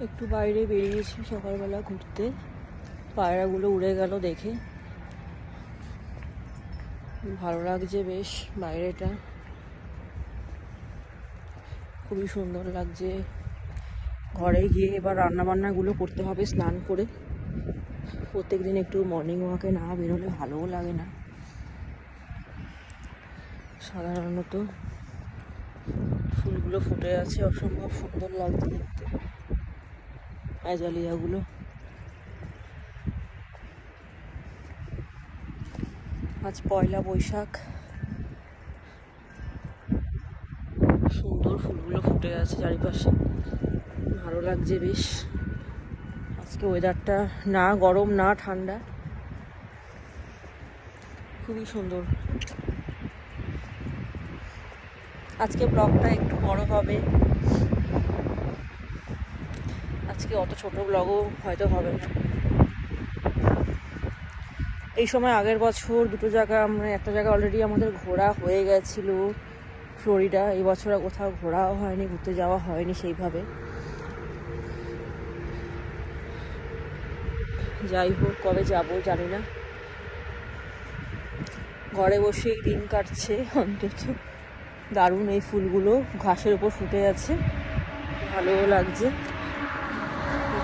একটু বাইরে বেরিয়েছি সকালবেলা ঘুরতে। পায়রাগুলো উড়ে গেল দেখে। ভালো লাগছে বেশ বাইরেটা। খুবই সুন্দর লাগছে। ঘরে গিয়ে এবার রান্না বান্নাগুলো করতে হবে স্নান করে। প্রত্যেক দিন একটু মর্নিং ওয়াকে না বেরোলে ভালোও লাগে না। সাধারণত ফুলগুলো ফুটে আছে, অসম্ভব সুন্দর লাগছে দেখতে। অ্যাজালিয়াগুলো আজ পয়লা বৈশাখ সুন্দর ফুলগুলো ফুটে আছে চারিপাশে ভালো লাগছে বেশ। আজকে ওয়েদারটা না গরম, না ঠান্ডা। খুবই সুন্দর। আজকে ব্লগটা একটু বড় হবে। আজকে অত ছোট ব্লগও হয়তো হবে না। এই সময় আগের বছর দুটো জায়গা আমরা, একটা জায়গা অলরেডি আমাদের ঘোরা হয়ে গেছিল, ফ্লোরিডা। এই বছর কোথাও ঘোরাও হয়নি, ঘুরতে যাওয়া হয়নি সেইভাবে। যাই হোক, কবে যাব জানি না। ঘরে বসেই দিন কাটছে অন্তত। দারুণ এই ফুলগুলো ঘাসের উপর ফুটে আছে। ভালোও লাগছে।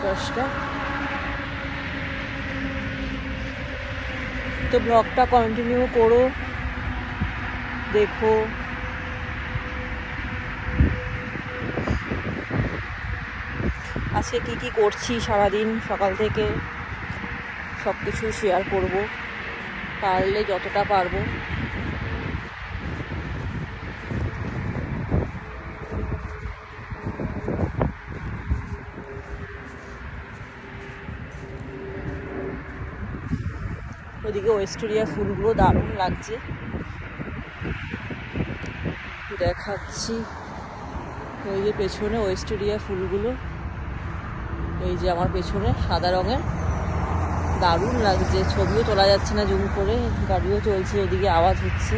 গাছটা তো ব্লগটা কন্টিনিউ করো। দেখো। আজকে কি কি করছি সারাদিন সকাল থেকে সব কিছু শেয়ার করব। পারলে যতটা পারব। ওদিকে ওয়েস্টেরিয়া ফুলগুলো দারুণ লাগছে। দেখাচ্ছি। ওই যে পেছনে ওয়েস্টেরিয়া ফুলগুলো। এই যে আমার পেছনে সাদা রঙের। দারুণ লাগছে। ছবিও তোলা যাচ্ছে না জুম করে। গাড়িও চলছে, ওদিকে আওয়াজ হচ্ছে।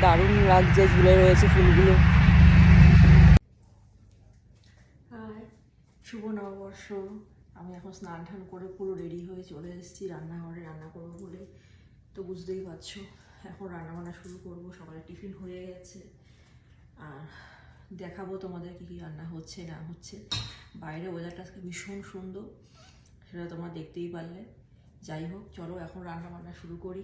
দারুণ লাগছে, ঝুলে রয়েছে ফুলগুলো। আর শুভ নববর্ষ। আমি এখন স্নান টান করে পুরো রেডি হয়ে চলে এসেছি, রান্নাঘরে রান্না করব বলে। তো বুঝতেই পারছ, এখন রান্নাবান্না শুরু করব, সকালে টিফিন হয়ে গেছে। আর দেখাবো তোমাদের কী কী রান্না হচ্ছে, না হচ্ছে। বাইরে ওয়েদারটা আজকে ভীষণ সুন্দর, সেটা তোমরা দেখতেই পারলে। যাই হোক, চলো এখন রান্নাবান্না শুরু করি।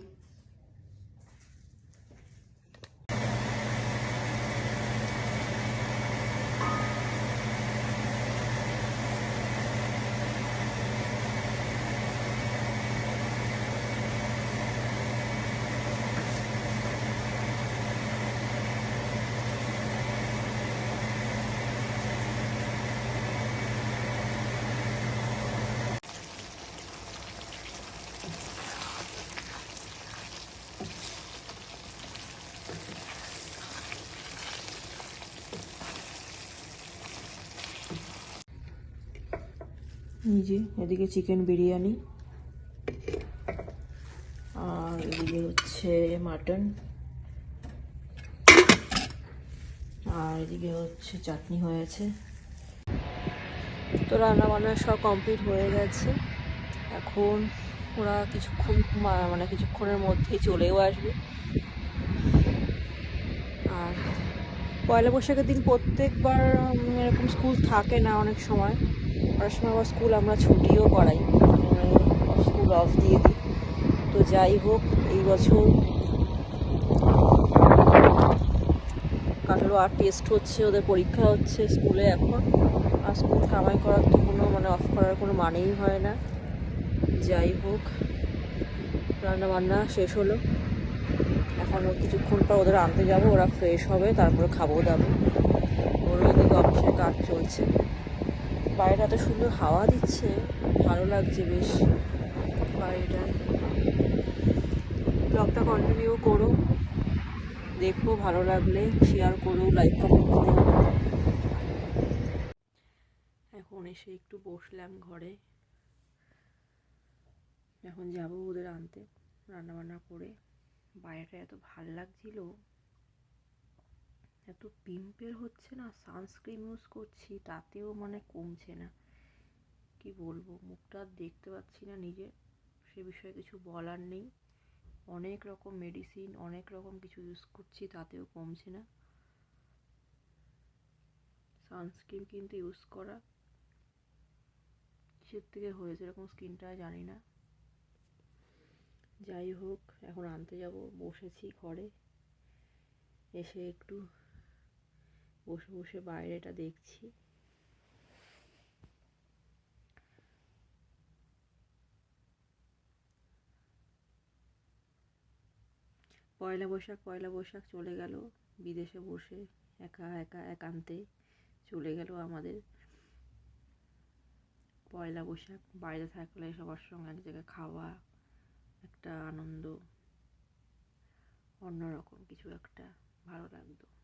যে, এদিকে চিকেন বিরিয়ানি। আর এদিকে হচ্ছে মাটন আর এদিকে হচ্ছে চাটনি হয়েছে। তো রান্না বান্না সব কমপ্লিট হয়ে গেছে। এখন ওরা কিছুক্ষণ মানে কিছুক্ষণের মধ্যেই চলেও আসবে। আর পয়লা বৈশাখের দিন প্রত্যেকবার এরকম স্কুল থাকে না অনেক সময়। অনেক সময় আবার স্কুল আমরা ছুটিও করাই। স্কুল অফ দিয়ে দিই। তো যাই হোক, এই বছর কাটারও আর টেস্ট হচ্ছে, ওদের পরীক্ষা হচ্ছে স্কুলে এখন। আর স্কুল কামাই করার তো কোনো মানে অফ করার কোনো মানেই হয় না। যাই হোক রান্না বান্না শেষ হলো। এখন কিছুক্ষণ পর ওদের আনতে যাব, ওরা ফ্রেশ হবে, তারপরে খাব দাবো। ওরও এদিকে অফিসের কাজ চলছে। বাইরেটা এত সুন্দর হাওয়া দিচ্ছে, ভালো লাগছে বেশ। বাইরেটায় ব্লগটা কন্টিনিউ করো। দেখো ভালো লাগলে শেয়ার করো লাইক কমেন্ট করো। এখন এসে একটু বসলাম ঘরে। এখন যাব ওদের আনতে রান্না বান্না করে। বাইরেটা এত ভালো লাগছিল। এত পিম্পল হচ্ছে না সানস্ক্রিন ইউজ করছি, তাতেও মানে কমছে না। কি বলব, মুখটা দেখতে পাচ্ছি না নিজে, সে বিষয়ে কিছু বলার নেই। অনেক রকম মেডিসিন অনেক রকম কিছু ইউজ করছি, তাতেও কমছে না। সানস্ক্রিন কিন্তু ইউজ করা, কিসের থেকে হয়েছে এরকম স্কিনটা জানি না। যাই হোক, এখন আনতে যাব, বসেছি ঘরে, এসে একটু বসে বসে বাইরেটা দেখছি। পয়লা বৈশাখ পয়লা বৈশাখ চলে গেল। বিদেশে বসে একা একা, একান্তে চলে গেল আমাদের। পয়লা বৈশাখ বাইরে থাকলে সবার সঙ্গে এক জায়গায় খাওয়া, একটা আনন্দ, অন্যরকম কিছু একটা ভালো লাগতো।